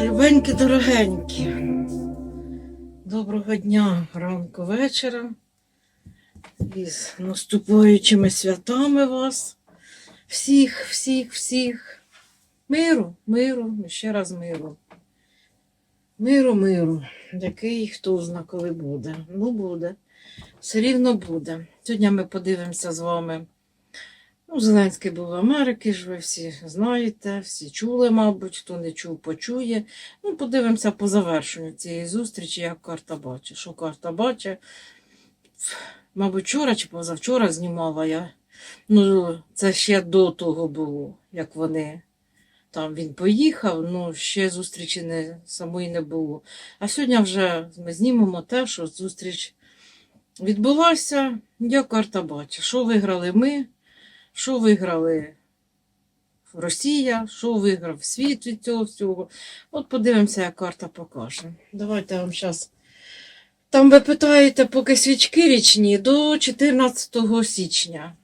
Любенькі, дорогенькі. Доброго дня, ранку вечора. Із наступаючими святами вас. Всіх, всіх, всіх. Миру, миру, ще раз миру. Миру, миру. Який хто зна, коли буде. Ну, буде. Все рівно буде. Сьогодні ми подивимося з вами. Ну, Зеленський був в Америці, ж ви всі знаєте, всі чули, мабуть, хто не чув, почує. Ну, подивимося по завершенню цієї зустрічі, як карта бачить. Що карта бачить? Мабуть, вчора чи позавчора знімала я. Ну, це ще до того було, як вони там він поїхав, ну ще зустрічі не, самої не було. А сьогодні вже ми знімемо те, що зустріч відбулася, як карта бачить. Що виграли ми, що виграли Росія, що виграв світ від цього всього. От подивимося, як карта покаже. Давайте я вам зараз. Там ви питаєте, поки свічки річні до 14 січня.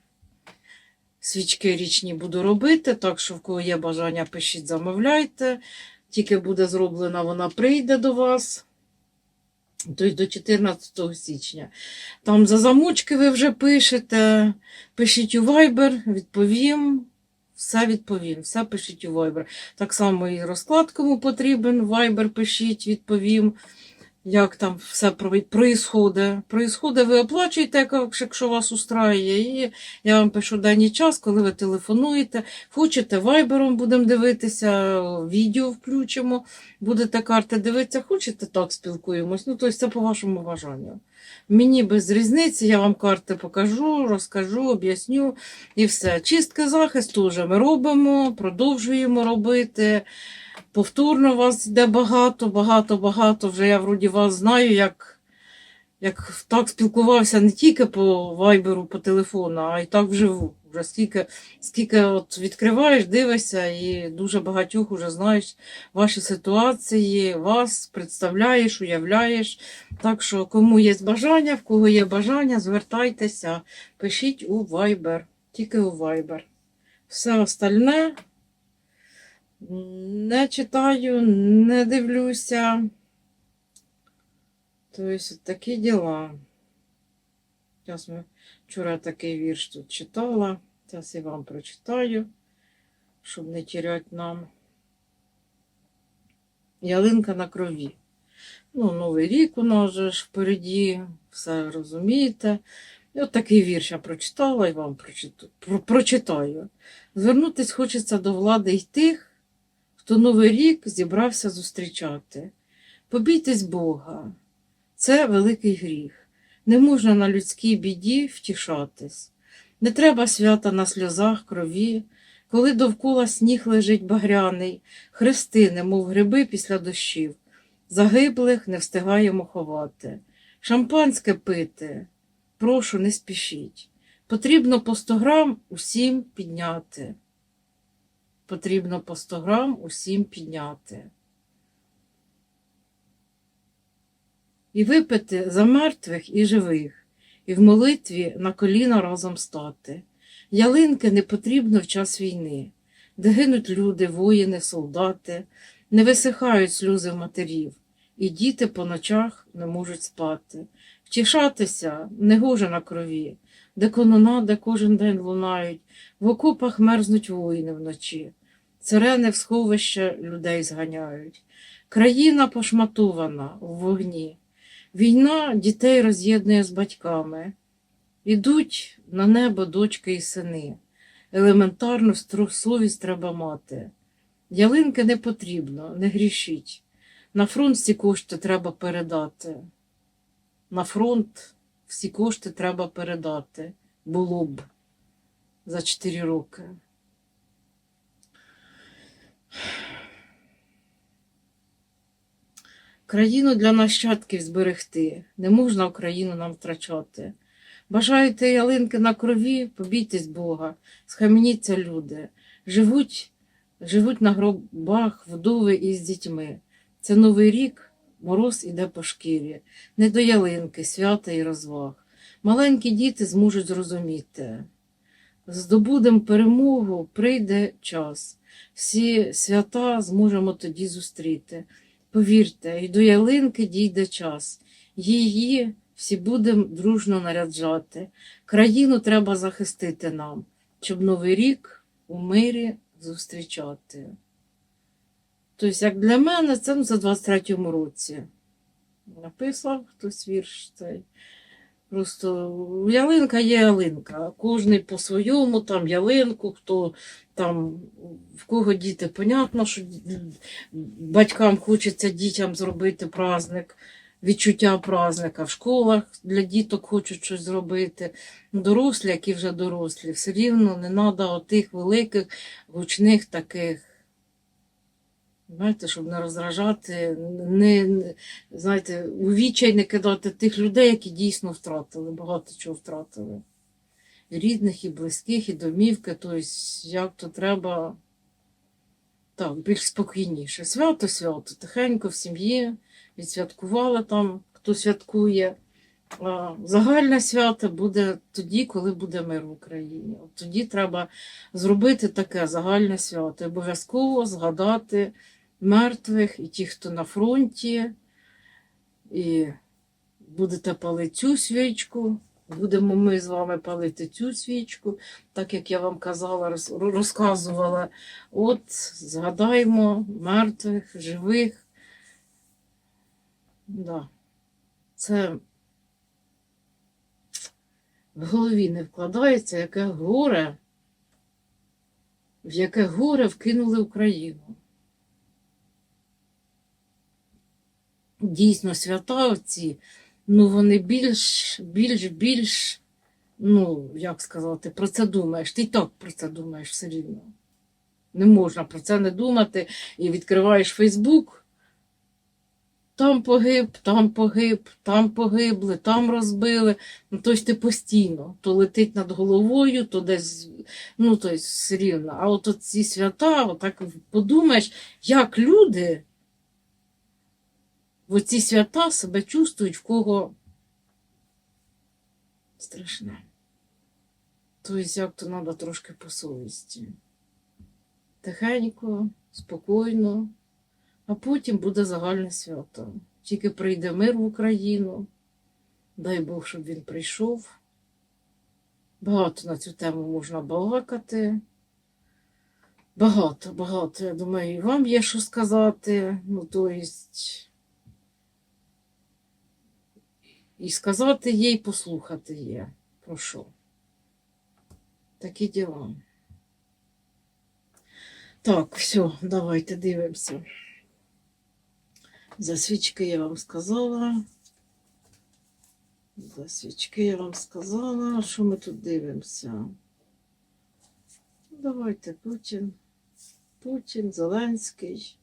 Свічки річні буду робити, так що в кого є бажання, пишіть, замовляйте. Тільки буде зроблена, вона прийде до вас. Тобто до 14 січня. Там за замочки ви вже пишете. Пишіть у Viber, відповім. Все відповім, все пишіть у Viber. Так само і розклад, кому потрібен, Viber пишіть, відповім. Як там все проїсходить. Проїсходить, ви оплачуєте, якщо вас устраює. І я вам пишу даний час, коли ви телефонуєте. Хочете, вайбером будемо дивитися, відео включимо, будете карти дивитися, хочете, так спілкуємось. Ну, тобто це по вашому бажанню. Мені без різниці, я вам карти покажу, розкажу, об'ясню і все. Чистки захисту вже ми робимо, продовжуємо робити. Повторно вас йде багато, багато, багато. Вже я вроді вас знаю, як, як так спілкувався не тільки по вайберу, по телефону, а й так вживу. Вже скільки, скільки от відкриваєш, дивишся, і дуже багатьох уже знаєш ваші ситуації, вас представляєш, уявляєш. Так що, кому є бажання, в кого є бажання, звертайтеся, пишіть у Viber, тільки у Viber. Все остальне не читаю, не дивлюся. Тобто, такі діла. Зараз ми вчора такий вірш тут читала. Зараз я вам прочитаю, щоб не тіряти нам. Ялинка на крові. Ну, Новий рік у нас же ж впереді, все розумієте. І от такий вірш я прочитала і вам прочитаю. Про- прочитаю. Звернутись хочеться до влади й тих, хто Новий рік зібрався зустрічати. Побійтесь Бога, це великий гріх. Не можна на людській біді втішатись. Не треба свята на сльозах, крові, коли довкола сніг лежить багряний, хрести, немов гриби після дощів. Загиблих не встигаємо ховати. Шампанське пити, прошу, не спішіть. Потрібно по 100 грам усім підняти. Потрібно по 100 грам усім підняти. І випити за мертвих і живих, і в молитві на коліна разом стати. Ялинки не потрібно в час війни, де гинуть люди, воїни, солдати, не висихають сльози матерів, і діти по ночах не можуть спати. Втішатися не гоже на крові, де кононади кожен день лунають, в окопах мерзнуть воїни вночі, сирени в сховище людей зганяють. Країна пошматована в вогні. Війна дітей роз'єднує з батьками. Ідуть на небо дочки і сини. Елементарну совість треба мати. Ялинки не потрібно, не грішіть. На фронт всі кошти треба передати. На фронт всі кошти треба передати. Було б за 4 роки. Країну для нащадків зберегти. Не можна Україну нам втрачати. Бажаєте ялинки на крові, побійтесь Бога, схаменіться люди. Живуть, живуть на гробах вдови із дітьми. Це новий рік, мороз іде по шкірі, не до ялинки, свята і розваг. Маленькі діти зможуть зрозуміти. Здобудем перемогу, прийде час. всі свята зможемо тоді зустріти. Повірте, і до ялинки дійде час. Її всі будемо дружно наряджати. Країну треба захистити нам, щоб Новий рік у мирі зустрічати. Тобто, як для мене, це ну, за 23-му році. Написав хтось вірш цей. Просто ялинка є ялинка. Кожний по-своєму, там ялинку, хто там в кого діти, понятно, що батькам хочеться дітям зробити праздник, відчуття праздника. В школах для діток хочуть щось зробити. Дорослі, які вже дорослі, все рівно не треба отих великих, гучних таких. Знаєте, щоб не роздражати, не, знаєте, у відчай не кидати тих людей, які дійсно втратили, багато чого втратили. І рідних, і близьких, і домівки, тобто, як то треба так, більш спокійніше. Свято, свято, тихенько в сім'ї, відсвяткували там, хто святкує. А загальне свято буде тоді, коли буде мир в Україні. От тоді треба зробити таке загальне свято. Обов'язково згадати мертвих і ті, хто на фронті, і будете палити цю свічку. Будемо ми з вами палити цю свічку, так як я вам казала, розказувала. От згадаємо мертвих, живих. Да. Це в голові не вкладається, яке горе, в яке горе вкинули Україну. Дійсно, свята оці, ну вони більш, більш, більш, ну, як сказати, про це думаєш. Ти й так про це думаєш все рівно. Не можна про це не думати і відкриваєш Фейсбук. Там погиб, там погиб, там погибли, там розбили. Ну, тобто ти постійно то летить над головою, то десь, ну, тобто все рівно. А от ці свята, отак подумаєш, як люди в оці свята себе чувствують, в кого страшне. Тобто, як то треба трошки по совісті. Тихенько, спокійно, а потім буде загальне свято. Тільки прийде мир в Україну. Дай Бог, щоб він прийшов. Багато на цю тему можна балакати. Багато, багато. Я думаю, і вам є що сказати. Ну, то єсть, і сказати і послухати є. Про що? Такі діла. Так, все, давайте дивимося. За свічки я вам сказала. За свічки я вам сказала. Що ми тут дивимося? Давайте Путін. Путін, Зеленський.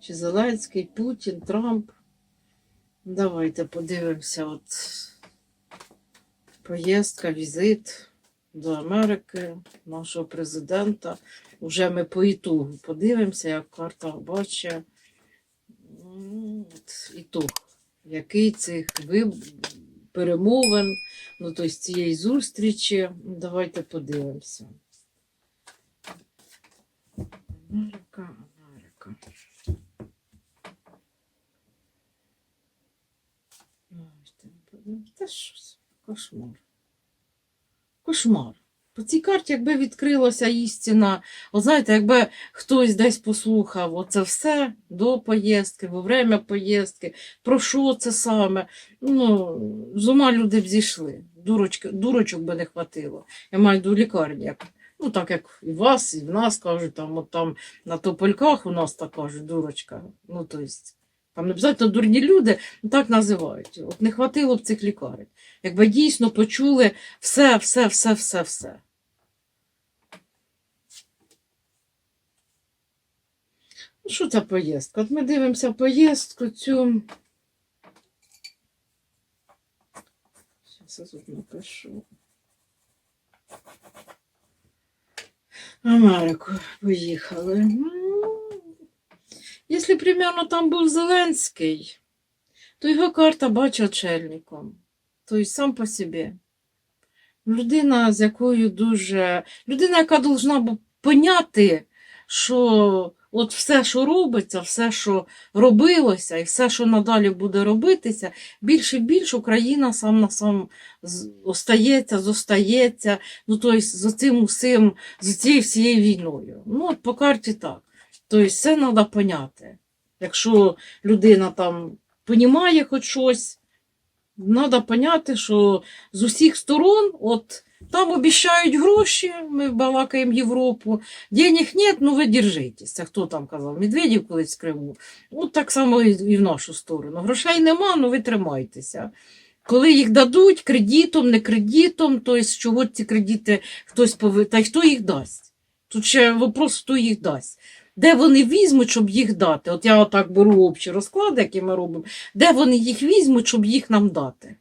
Чи Зеленський, Путін, Трамп. Давайте подивимося. От поїздка, візит до Америки, нашого президента. Уже ми по ітогу подивимося, як карта бачить. От Який цих виб- перемовин, ну, тобто цієї зустрічі. Давайте подивимося. Америка, Америка. Що це? Кошмар. Кошмар. По цій карті, якби відкрилася істина, от знаєте, якби хтось десь послухав оце все до поїздки, во время поїздки, про що це саме, ну, з ума люди б зійшли. Дурочки, дурочок би не хватило. Я маю до лікарні. Ну, так як і вас, і в нас кажуть, там, от там на топольках у нас так кажуть, дурочка. Ну, то там не обов'язково дурні люди, ну, так називають. От не хватило б цих лікарень. Якби дійсно почули все, все, все, все, все. Ну, що це поїздка? От ми дивимося поїздку цю. Зараз я тут напишу. Америку поїхали. Якщо примерно там був Зеленський, то його карта бачить очельником. Тобто сам по собі. Людина, з якою дуже. Людина, яка б поняти, що от все, що робиться, все, що робилося, і все, що надалі буде робитися, більше і більше Україна сам на сам остається, зостається, ну, тобто, з цим усім, з цією всією війною. Ну, от по карті так. Тобто, все треба поняти. Якщо людина там понімає хоч щось, треба поняти, що з усіх сторон, от там обіцяють гроші, ми балакаємо Європу, денег нет, ну ви держитесь. Це хто там казав? Медведів колись в Криму. От так само і в нашу сторону. Грошей нема, ну ви тримайтеся. Коли їх дадуть кредитом, не кредитом, то з чого ці кредити хтось повинен, та й хто їх дасть? Тут ще вопрос, хто їх дасть. Де вони візьмуть, щоб їх дати? От я отак беру общі розклади, які ми робимо, де вони їх візьмуть, щоб їх нам дати?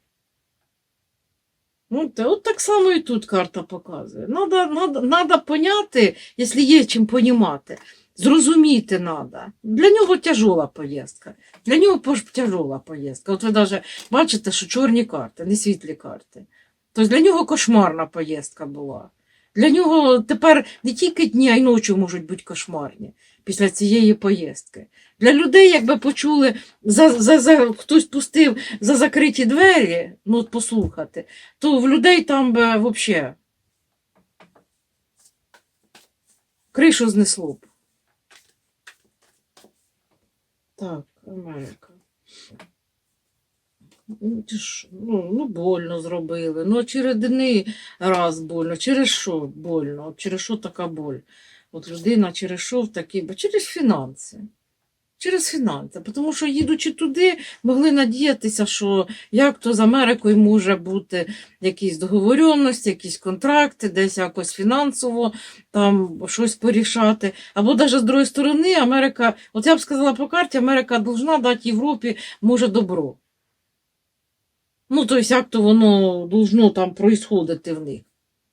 Ну, от так само і тут карта показує. Надо, надо, надо поняти, якщо є чим понімати. Зрозуміти треба. Для нього тяжола поїздка. Для нього тяжола поїздка. От ви навіть бачите, що чорні карти, не світлі карти. Тобто для нього кошмарна поїздка була. Для нього тепер не тільки дні, а й ночі можуть бути кошмарні після цієї поїздки. Для людей, якби почули, за, за, за, хтось пустив за закриті двері, ну от послухати, то в людей там би взагалі кришу знесло б. Так, Америка. Ну, ну, ну, больно зробили. Ну, очередини раз больно. Через що больно? Через що така боль? От людина через що в такий, бо через фінанси. Через фінанси. Тому що, їдучи туди, могли надіятися, що як то з Америкою може бути якісь договоренності, якісь контракти, десь якось фінансово там щось порішати. Або навіть з другої сторони, Америка, от я б сказала по карті, Америка должна дати Європі може добро. Ну, тобто, як то воно должно там происходити в них.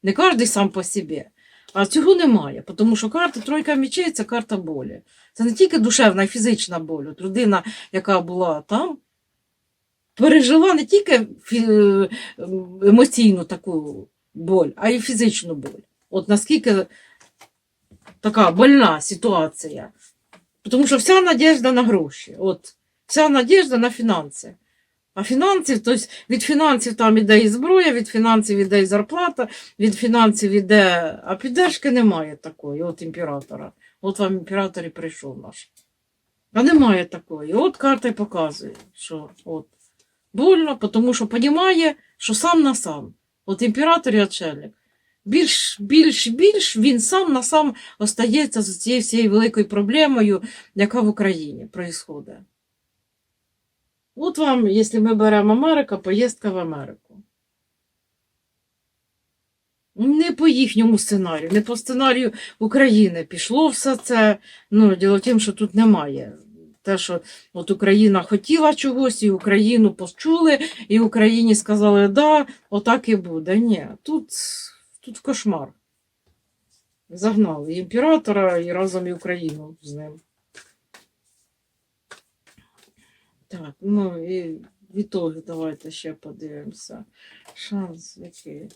Не кожен сам по собі. А цього немає, тому що карта тройка мечей це карта болі. Це не тільки душевна, й фізична боль. От людина, яка була там, пережила не тільки емоційну таку боль, а й фізичну боль. От наскільки така больна ситуація. Тому що вся надіжда на гроші. От, вся надіжда на фінанси. А фінансів, тобто від фінансів там іде і зброя, від фінансів іде і зарплата, від фінансів іде, а піддержки немає такої, от імператора. От вам імператор і прийшов наш. А немає такої. От карта й показує, що от больно, тому що розуміє, що сам на сам. От імператор і отшельник. Більш, більш, більш він сам на сам остається з цією всією великою проблемою, яка в Україні происходить. От вам, якщо ми беремо Америка, поїздка в Америку. Не по їхньому сценарію, не по сценарію України пішло все це. Ну, діло в тім, що тут немає. Те, що от Україна хотіла чогось, і Україну почули, і Україні сказали, да, отак і буде. Ні, тут, тут кошмар. Загнали імператора, і разом і Україну з ним. Так, ну і відтоги давайте ще подивимося. Шанс який.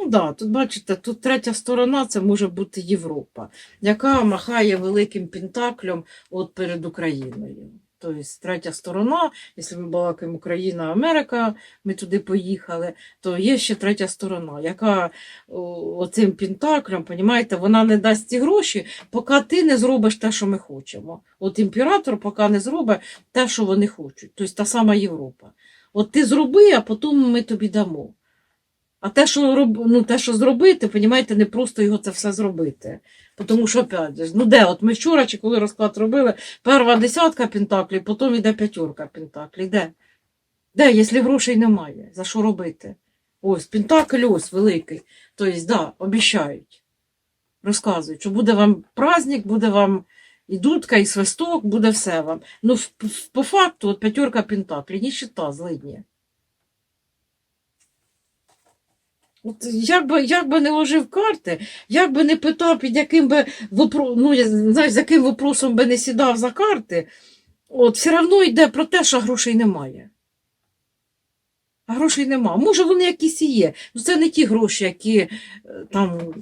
Ну да, тут бачите, тут третя сторона це може бути Європа, яка махає великим пентаклем от перед Україною. Тобто третя сторона, якщо ми балакаємо Україна, Америка, ми туди поїхали, то є ще третя сторона, яка оцим пентаклем, понімаєте, вона не дасть ці гроші, поки ти не зробиш те, що ми хочемо. От імператор поки не зробить те, що вони хочуть. Тобто та сама Європа. От ти зроби, а потім ми тобі дамо. А те, що роб... ну, те, що зробити, понімаєте, не просто його це все зробити. Тому що, ну де, от ми вчора чи коли розклад робили, перша десятка пентаклів, потім йде п'ятерка пентаклів. Де? Де, якщо грошей немає, за що робити? Ось, пентакль ось великий. Тобто, да, обіцяють. Розказують, що буде вам праздник, буде вам і дудка, і свисток, буде все вам. Ну, по факту, от п'ятерка пентаклів, ніщита, злидні. От як би, як би не ложив карти, як би не питав, під яким би вопро... ну, я, знаєш, з яким вопросом би не сідав за карти, от все одно йде про те, що грошей немає. А грошей нема. Може, вони якісь і є. Ну, це не ті гроші, які е, там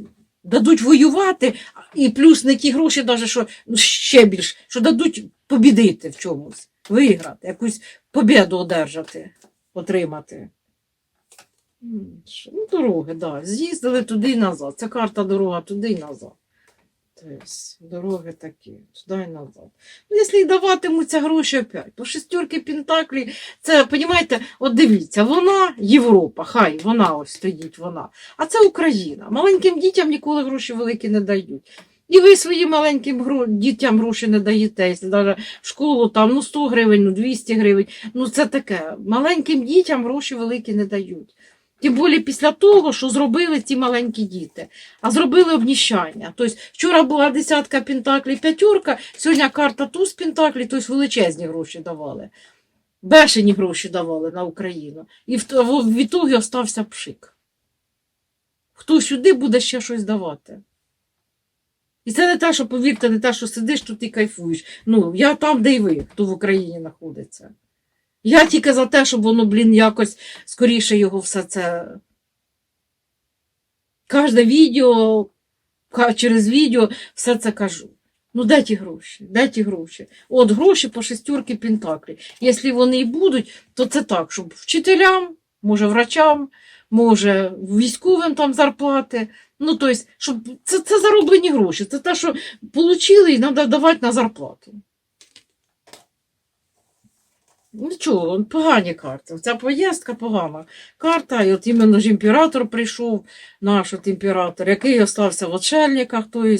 дадуть воювати, і плюс не ті гроші, даже, що ну, ще більш, що дадуть побідити в чомусь, виграти, якусь побіду одержати, отримати. Ну, дороги, да. З'їздили туди і назад. Це карта дорога туди і назад. Тобто, дороги такі, туди і назад. Ну, якщо даватимуться гроші опять, по шестерки Пентаклі, це, розумієте, от дивіться, вона Європа, хай вона ось стоїть, вона. А це Україна. Маленьким дітям ніколи гроші великі не дають. І ви своїм маленьким дітям гроші не даєте, якщо навіть в школу там ну 100 гривень, ну 200 гривень. Ну це таке. Маленьким дітям гроші великі не дають. Тим більше після того, що зробили ці маленькі діти, а зробили обніщання. Тобто вчора була десятка пентаклі, п'ятірка, сьогодні карта туз пентаклі, тобто величезні гроші давали. Бешені гроші давали на Україну. І в, в, в ітогі остався пшик. Хто сюди буде ще щось давати? І це не те, що, повірте, не те, що сидиш тут і кайфуєш. Ну, я там, де й ви, хто в Україні знаходиться. Я тільки за те, щоб воно, блін, якось скоріше його все це. Кожне відео, через відео все це кажу. Ну, де ті гроші? Де ті гроші? От гроші по шестерки Пентаклі. Якщо вони і будуть, то це так, щоб вчителям, може врачам, може військовим там зарплати. Ну, тобто, щоб це, це зароблені гроші. Це те, що отримали і треба давати на зарплату. Нічого, погані карти. Ця поїздка погана карта. І от іменно ж імператор прийшов, наш от імператор, який остався в очельниках, тобто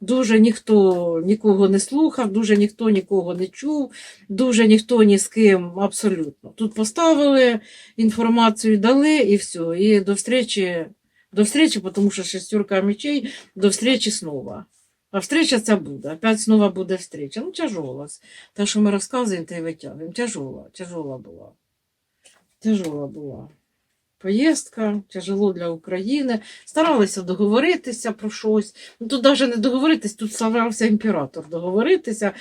дуже ніхто нікого не слухав, дуже ніхто нікого не чув, дуже ніхто ні з ким абсолютно. Тут поставили, інформацію дали і все. І до встречі, до встречі, тому що шестерка мечей, до встречі снова. А встреча ця буде. Опять снова буде встреча. Ну, тяжела. Те, що ми розказуємо, те й витягуємо. Тяжела, тяжела була. Тяжела була. Поїздка, тяжело для України. Старалися договоритися про щось. Ну, тут навіть не договоритись, тут старався імператор договоритися.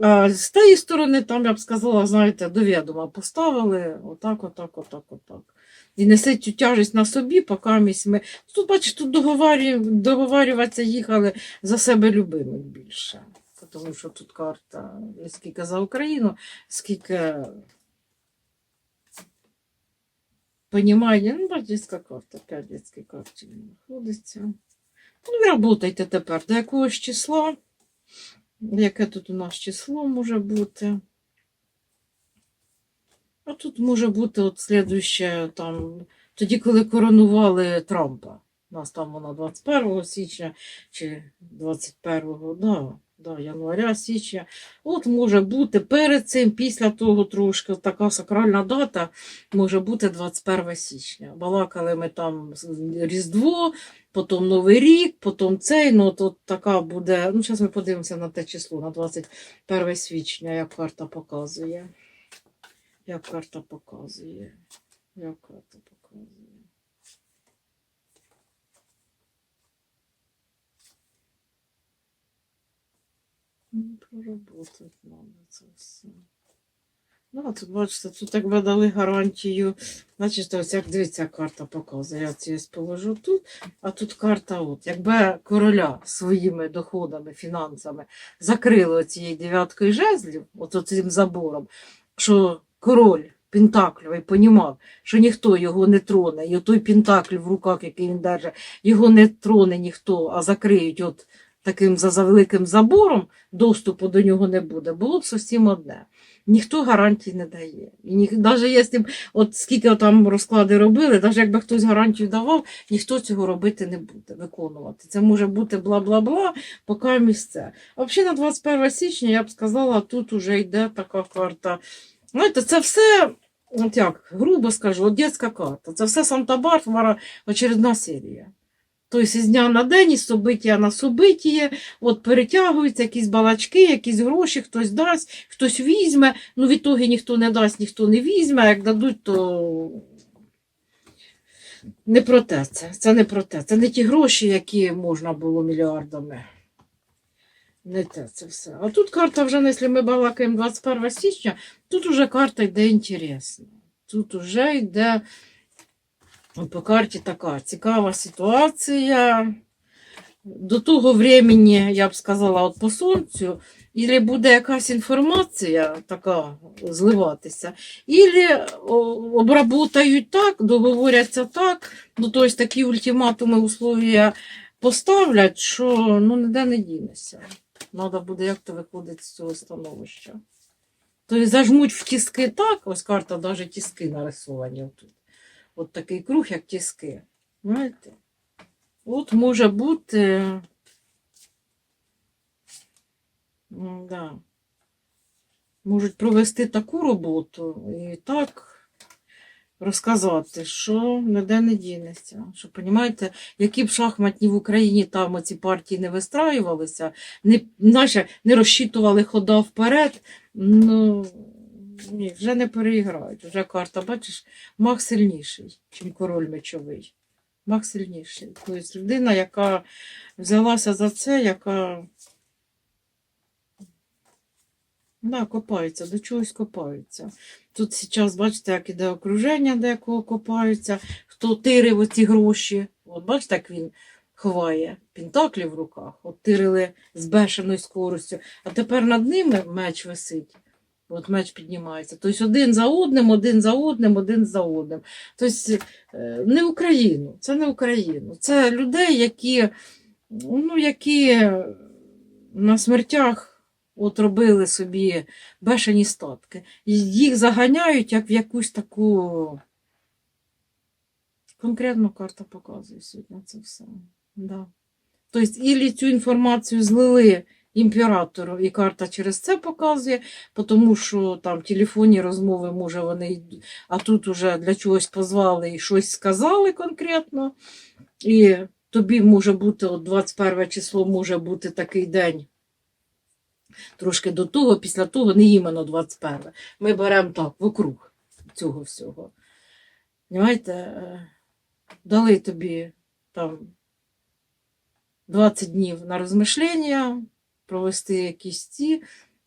А з тієї сторони, там, я б сказала, знаєте, до відома поставили отак, отак, отак, отак. І несуть цю тяжесть на собі, поки місь ми. Тут, бачиш, тут договарю... договарюватися їхали за себе любимих більше. Тому що тут карта скільки за Україну, скільки понімання. Ну, бачиш, карта, п'ять дітських карт знаходиться. Ну, работайте тепер до якогось числа. Яке тут у нас число може бути? А тут може бути от слідуще, там, тоді, коли коронували Трампа. У нас там вона 21 січня чи 21, да, да, января, січня. От може бути перед цим, після того трошки така сакральна дата може бути 21 січня. Балакали ми там Різдво, потім Новий рік, потім цей, ну от така буде. Ну, зараз ми подивимося на те число, на 21 січня, як карта показує. Як карта показує. Як карта показує. Ну, проработати це все. Ну, тут, бачите, тут якби дали гарантію. Значить, ось як дивіться, карта показує. Я ці положу тут, а тут карта, от, якби короля своїми доходами, фінансами закрили цією дев'яткою жезлів, от цим забором, що король Пентакльовий понімав, що ніхто його не троне, і той Пентакль в руках, який він держить, його не троне ніхто, а закриють от таким за, великим забором, доступу до нього не буде, було б зовсім одне. Ніхто гарантій не дає. І ні, навіть якщо б, от скільки там розклади робили, навіть якби хтось гарантію давав, ніхто цього робити не буде, виконувати. Це може бути бла-бла-бла, поки місце. А взагалі на 21 січня я б сказала, тут уже йде така карта. Знаєте, це все, от як, грубо скажу, от дитяча карта. Це все Санта-Барбара, очередна серія. Тобто з дня на день, із собиття на собиття, от перетягуються якісь балачки, якісь гроші, хтось дасть, хтось візьме. Ну, в ітогі ніхто не дасть, ніхто не візьме. а Як дадуть, то не про те це. Це не про те. Це не ті гроші, які можна було мільярдами. Не те це все. А тут карта вже, ну, якщо ми балакаємо 21 січня, тут уже карта йде інтересна. Тут уже йде по карті така цікава ситуація. до того времени, я б сказала, от по сонцю, ілі буде якась інформація така зливатися, ілі обработають так, договоряться так, ну тобто такі ультиматуми, условия поставлять, що ну ніде не дінеться. Треба буде як-то виходити з цього становища. Тобто зажмуть в тіски так, ось карта навіть тіски нарисовані отут. От такий круг, як тіски. Знаєте? От може бути. Да. Можуть провести таку роботу і так розказати, що ніде не дінеться. Що, розумієте, які б шахматні в Україні там оці партії не вистраювалися, не, наче не розчитували хода вперед, ну ні, вже не переіграють. Вже карта, бачиш, маг сильніший, ніж король мечовий. Маг сильніший. Тобто людина, яка взялася за це, яка да, копається, до чогось копаються. Тут зараз, бачите, як іде окруження, де кого копаються, хто тирив оці гроші. От бачите, як він ховає пентаклі в руках, от тирили з бешеною скоростю, а тепер над ними меч висить. От меч піднімається. Тобто один за одним, один за одним, один за одним. Тобто е, не Україну, це не Україну. Це людей, які, ну, які на смертях от робили собі бешені статки. Їх заганяють як в якусь таку. Конкретно карта показує сьогодні це все. Да. Тобто, ілі цю інформацію злили імператору, і карта через це показує, тому що там телефонні розмови, може, вони, й- а тут уже для чогось позвали і щось сказали конкретно. І тобі може бути, от 21 число може бути такий день. Трошки до того, після того, не іменно 21. Ми беремо так, вокруг цього всього. Понимаєте, е, дали тобі там 20 днів на розмишлення, провести якісь ці,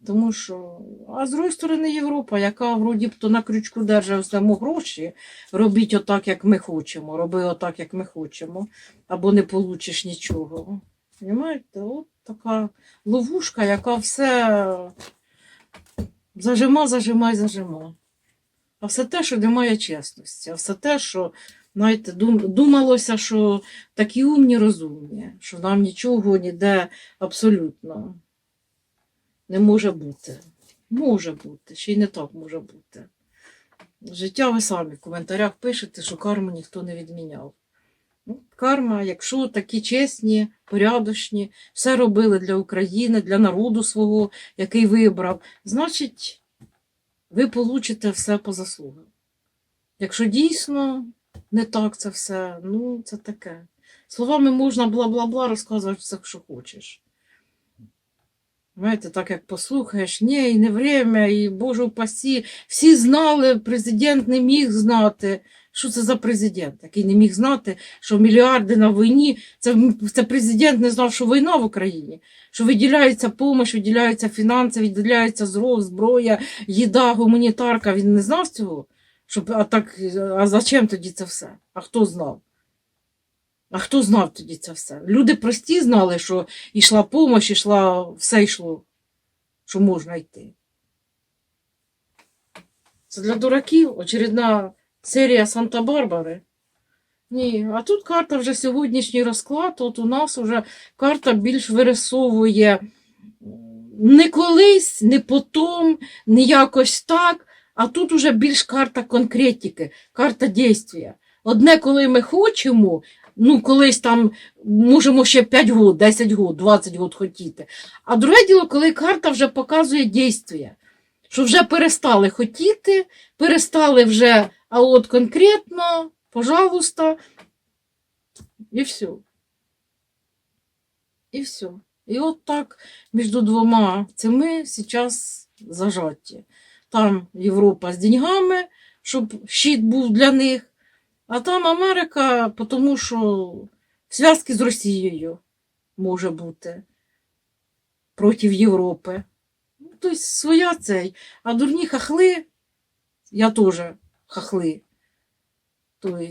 тому що, а з другої сторони, Європа, яка вроді б то на крючку держить само гроші, робіть отак, як ми хочемо, роби отак, як ми хочемо, або не получиш нічого. Понимаєте? От така ловушка, яка все зажима, зажима і зажима. А все те, що немає чесності, а все те, що знаєте, думалося, що такі умні, розумні, що нам нічого ніде абсолютно не може бути. Може бути, ще й не так може бути. Життя ви самі в коментарях пишете, що карму ніхто не відміняв. Карма, якщо такі чесні, порядочні, все робили для України, для народу свого, який вибрав, значить, ви получите все по заслугам. Якщо дійсно не так це все, ну це таке. Словами можна бла-бла-бла розказувати все, що хочеш. Знаєте, так як послухаєш, ні, і не время, і Боже упасі. Всі знали, президент не міг знати. Що це за президент, який не міг знати, що мільярди на війні. Це, це президент не знав, що війна в Україні, що виділяється допомога, виділяються фінанси, виділяється зров, зброя, їда, гуманітарка. Він не знав цього? Щоб, а так, а зачем тоді це все? А хто знав? А хто знав тоді це все? Люди прості знали, що йшла допомога, йшла, все йшло, що можна йти. Це для дураків очередна серія Санта-Барбари. Ні, а тут карта вже сьогоднішній розклад. От у нас вже карта більш вирисовує не колись, не потом, не якось так, а тут уже більш карта конкретики, карта дійства. Одне, коли ми хочемо, ну колись там можемо ще 5 год, 10 год, 20 год хотіти. А друге діло, коли карта вже показує дійство, що вже перестали хотіти, перестали вже, а от конкретно, пожалуйста, і все. І все. І от так між двома цими зараз зажаті. Там Європа з деньгами, щоб щит був для них, а там Америка, тому що зв'язки з Росією може бути проти Європи. Тобто своя цей. А дурні хахли, я теж хахли. Тобто,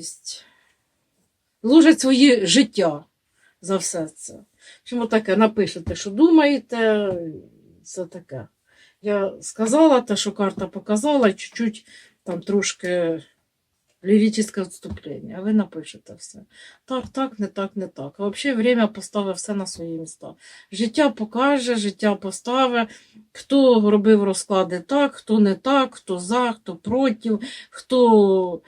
ложать своє життя за все це. Чому таке? Напишете, що думаєте, це таке. Я сказала те, що карта показала, чуть-чуть там трошки ліричне відступлення, а ви напишете все. Так, так, не так, не так. А взагалі время поставить все на свої міста. Життя покаже, життя поставить, хто робив розклади так, хто не так, хто за, хто проти, хто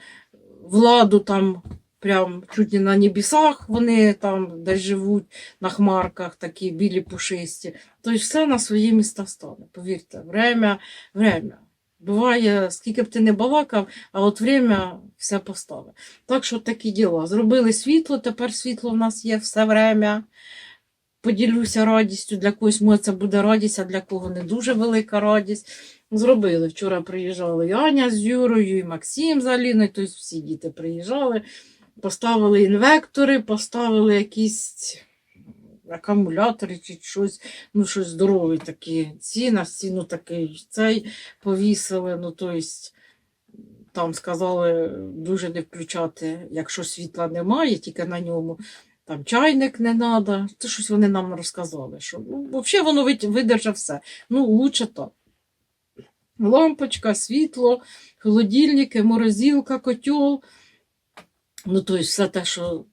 владу там прям чуть не на небесах, вони там десь живуть на хмарках, такі білі пушисті. Тобто все на свої міста стане. Повірте, время, время. Буває, скільки б ти не балакав, а от время все поставить. Так що такі діла. Зробили світло, тепер світло в нас є все время. Поділюся радістю, для когось може це буде радість, а для кого не дуже велика радість. Зробили. Вчора приїжджали і Аня з Юрою, і Максим з Аліною, тобто всі діти приїжджали, поставили інвектори, поставили якісь акумулятори чи щось, ну щось здорове такі. Ці на стіну такий цей повісили. Ну, тобто, там сказали дуже не включати, якщо світла немає, тільки на ньому. Там чайник не треба. Це щось вони нам розказали. Що, ну, взагалі воно видержав все. Ну, лучше так. Лампочка, світло, холодильники, морозилка, котел. Ну, тобто, все те, що,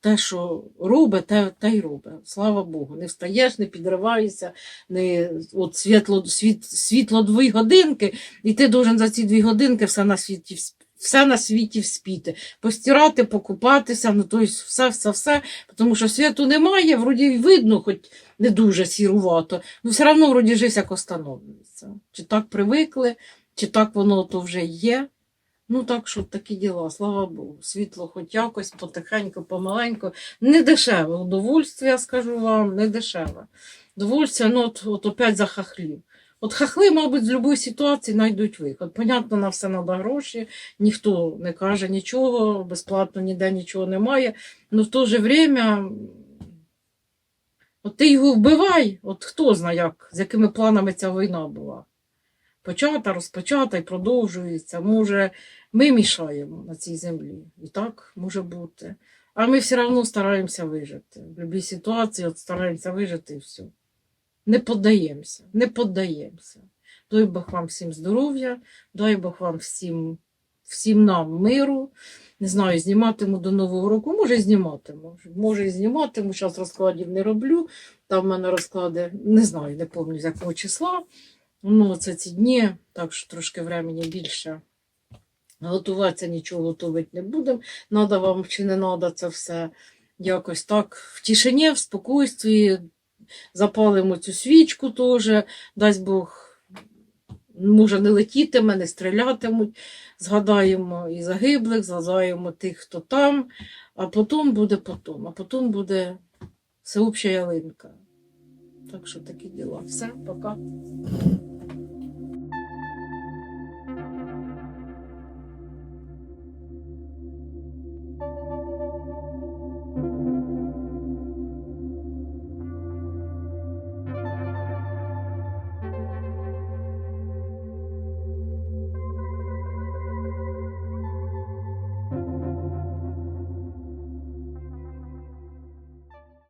те, що робить, те, те й робить. Слава Богу. Не встаєш, не підриваєшся, не от світло, світ, світло дві годинки, і ти должен за ці дві годинки все на світі все на світі вспіти. Постирати, покупатися, ну тобто все, все, все. Тому що світу немає, вроді видно, хоч не дуже сірувато, ну все одно вроді жись як остановлюється. Чи так привикли, чи так воно то вже є. Ну так що такі діла, слава Богу. Світло хоч якось, потихеньку, помаленьку. Не дешеве удовольствие, скажу вам, не дешеве. Удовольствие, ну от, от опять за хахлів. От хахли, мабуть, з будь-якої ситуації знайдуть виход. Понятно, на все треба гроші, ніхто не каже нічого, безплатно ніде нічого немає. Ну в то же время, от ти його вбивай, от хто знає, як, з якими планами ця війна була. Почата, розпочата і продовжується. Може, ми мішаємо на цій землі. І так може бути. А ми все одно стараємося вижити. В будь-якій ситуації от стараємося вижити і все. Не поддаємося, не поддаємося. Дай Бог вам всім здоров'я, дай Бог вам всім, всім нам миру. Не знаю, зніматиму до Нового року, може зніматиму. Може і зніматиму, зараз розкладів не роблю. Там в мене розклади, не знаю, не пам'ятаю з якого числа. Ну, це ці дні, так що трошки времени більше. Готуватися нічого готувати не будемо. Надо вам чи не надо це все якось так в тишині, в спокійстві. Запалимо цю свічку теж, дасть Бог, може не летітиме, не стрілятимуть. Згадаємо і загиблих, згадаємо тих, хто там, а потім буде потім, а потім буде всеобща ялинка. Так що такі діла. Все, пока.